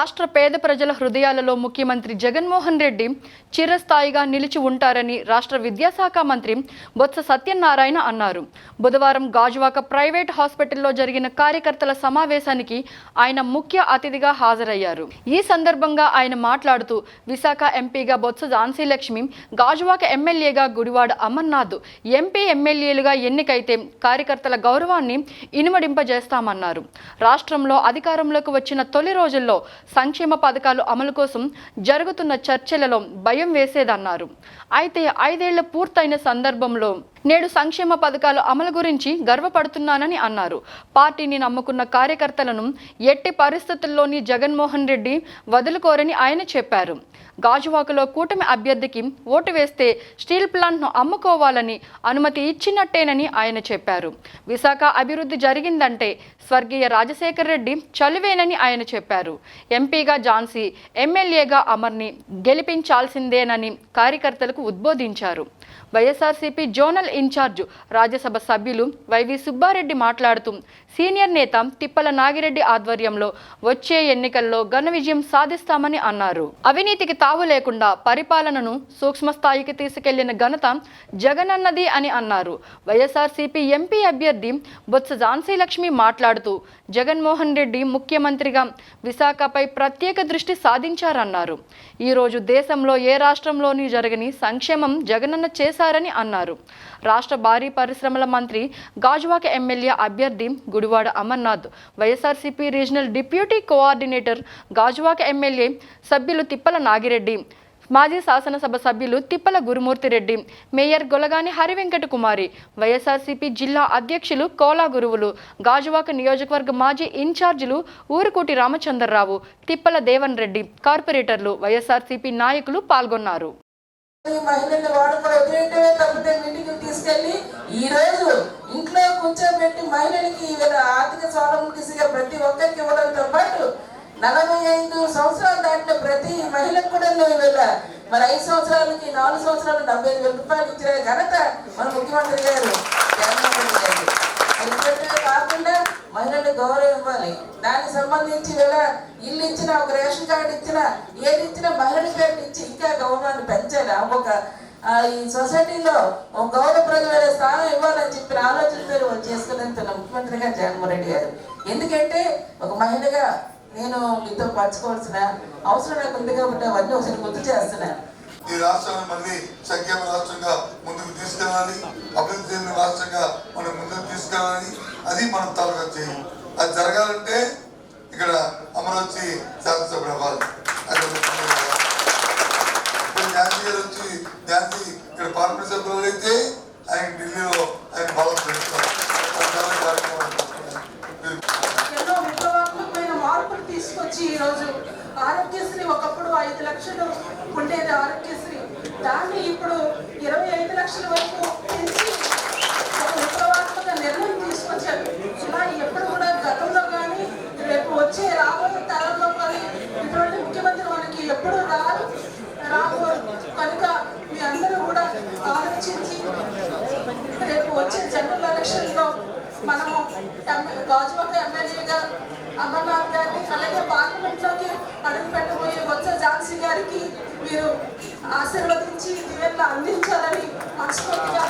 пташки. రాష్ట్ర పేద ప్రజల హృదయాలలో ముఖ్యమంత్రి జగన్మోహన్ రెడ్డి చిరస్థాయిగా నిలిచి ఉంటారని రాష్ట్ర విద్యాశాఖ మంత్రి బొత్స సత్యనారాయణ అన్నారు. బుధవారం గాజువాక ప్రైవేట్ హాస్పిటల్లో జరిగిన కార్యకర్తల సమావేశానికి ఆయన ముఖ్య అతిథిగా హాజరయ్యారు. ఈ సందర్భంగా ఆయన మాట్లాడుతూ విశాఖ ఎంపీగా బొత్స ఝాన్సీ లక్ష్మి గాజువాక ఎమ్మెల్యేగా గుడివాడ అమర్నాథ్ ఎంపీ ఎమ్మెల్యేలుగా ఎన్నికైతే కార్యకర్తల గౌరవాన్ని ఇనుమడింపజేస్తామన్నారు. రాష్ట్రంలో అధికారంలోకి వచ్చిన తొలి రోజుల్లో సంక్షేమ పథకాలు అమలు కోసం జరుగుతున్న చర్చలలో భయం వేసేదన్నారు. అయితే ఐదేళ్ళ పూర్తయిన సందర్భంలో నేడు సంక్షేమ పథకాలు అమలు గురించి గర్వపడుతున్నానని అన్నారు. పార్టీని నమ్ముకున్న కార్యకర్తలను ఎట్టి పరిస్థితుల్లోని జగన్మోహన్ రెడ్డి వదులుకోరని ఆయన చెప్పారు. గాజువాకలో కూటమి అభ్యర్థికి ఓటు వేస్తే స్టీల్ ప్లాంట్ను అమ్ముకోవాలని అనుమతి ఇచ్చినట్టేనని ఆయన చెప్పారు. విశాఖ అభివృద్ధి జరిగిందంటే స్వర్గీయ రాజశేఖర రెడ్డి చలువేనని ఆయన చెప్పారు. ఎంపీగా ఝాన్సీ ఎమ్మెల్యేగా అమర్ని గెలిపించాల్సిందేనని కార్యకర్తలకు ఉద్బోధించారు. YSRCP zonal incharge. రాజ్యసభ సభ్యులు వైవి సుబ్బారెడ్డి మాట్లాడుతూ సీనియర్ నేత తిప్పల నాగిరెడ్డి ఆధ్వర్యంలో వచ్చే ఎన్నికల్లో ఘన విజయం సాధిస్తామని అన్నారు. అవినీతికి తావు లేకుండా పరిపాలనను సూక్ష్మ స్థాయికి తీసుకెళ్ళిన ఘనత జగనన్నది అని అన్నారు. వైఎస్ఆర్సీపీ ఎంపీ అభ్యర్థి బొత్స ఝాన్సీ లక్ష్మి మాట్లాడుతూ జగన్మోహన్ రెడ్డి ముఖ్యమంత్రిగా విశాఖపై ప్రత్యేక దృష్టి సాధించారన్నారు. ఈరోజు దేశంలో ఏ రాష్ట్రంలోనూ జరగని సంక్షేమం జగనన్న చేశారని అన్నారు. రాష్ట్ర భారీ పరిశ్రమల మంత్రి గాజువాక ఎమ్మెల్యే అభ్యర్థి Gudivada Amarnath YSRCP regional deputy coordinator Gajuwaka MLA సభ్యులు తిప్పల నాగిరెడ్డి మాజీ శాసనసభ సభ్యులు తిప్పల గురుమూర్తిరెడ్డి మేయర్ గొలగాని హరివెంకట కుమారి వైఎస్ఆర్సీపీ జిల్లా అధ్యక్షులు కోలా గురువులు గాజువాక నియోజకవర్గ మాజీ ఇన్ఛార్జీలు ఊరుకోటి రామచంద్రరావు తిప్పల దేవన్ రెడ్డి కార్పొరేటర్లు వైఎస్ఆర్సీపీ నాయకులు పాల్గొన్నారు. ఈ మహిళల్ని వాడుకో ఎదురేంటే తప్పితే మీటింగ్ తీసుకెళ్ళి ఈ రోజు ఇంట్లో కూర్చోబెట్టి మహిళలకి వీళ్ళ ఆర్థిక స్వావలంబిగా ప్రతి ఒక్కరికి ఇవ్వడంతో పాటు నలభై ఐదు సంవత్సరాలు దాటిన ప్రతి మహిళకు కూడా వీళ్ళ మరి ఐదు సంవత్సరాలకి నాలుగు సంవత్సరాలు డెబ్బై ఐదు వేల రూపాయలు ఇచ్చిన ఘనత మన ముఖ్యమంత్రి గారు జగన్మోహన్ రెడ్డి గారు. మరి కాకుండా మహిళలు గౌరవం ఇవ్వాలి దానికి సంబంధించి వీళ్ళ ఇల్లు ఇచ్చిన ఒక రేషన్ కార్డు ఇచ్చిన ఏది ఇచ్చినా మహిళల పేరు ఇచ్చి ఇంకా గౌరవాన్ని పెంచాలి? ఒక ఈ సొసైటీలో ఒక గౌరవ ప్రజల స్థానం ఇవ్వాలని చెప్పిన ఆలోచనతో చేసుకున్నంత ముఖ్యమంత్రిగా జగన్మోహన్ రెడ్డి గారు. ఎందుకంటే ఒక మహిళగా నేను మీతో పంచుకోవాల్సిన అవసరం నాకు ఉంది కాబట్టి అవన్నీ ఒకసారి గుర్తు చేస్తున్నాను ఈ రాష్ట్రాన్ని మళ్ళీ సంక్షేమ రాష్ట్రంగా ముందుకు తీసుకెళ్ళాలి. అభివృద్ధి రాష్ట్రంగా మనం అది మనం తలగా చేయం అది జరగాలంటే ఇక్కడ అమరావతి శాసనసభ అవ్వాలి. ఝాన్సీ గారు వచ్చి ఝాన్సీ ఇక్కడ పార్లమెంట్ సభ్యులు అయితే ఆయన ఢిల్లీలో ఆయన బలం రాజమండ్రి గాజువాక ఎమ్మెల్యేగా అమర్నాథ్ గారిని అలాగే పార్లమెంట్లోకి అడుగు పెట్టబోయే బొత్స ఝాన్సీ గారికి మీరు ఆశీర్వదించి దీవెనలు అందించాలని మనస్ఫూర్తిగా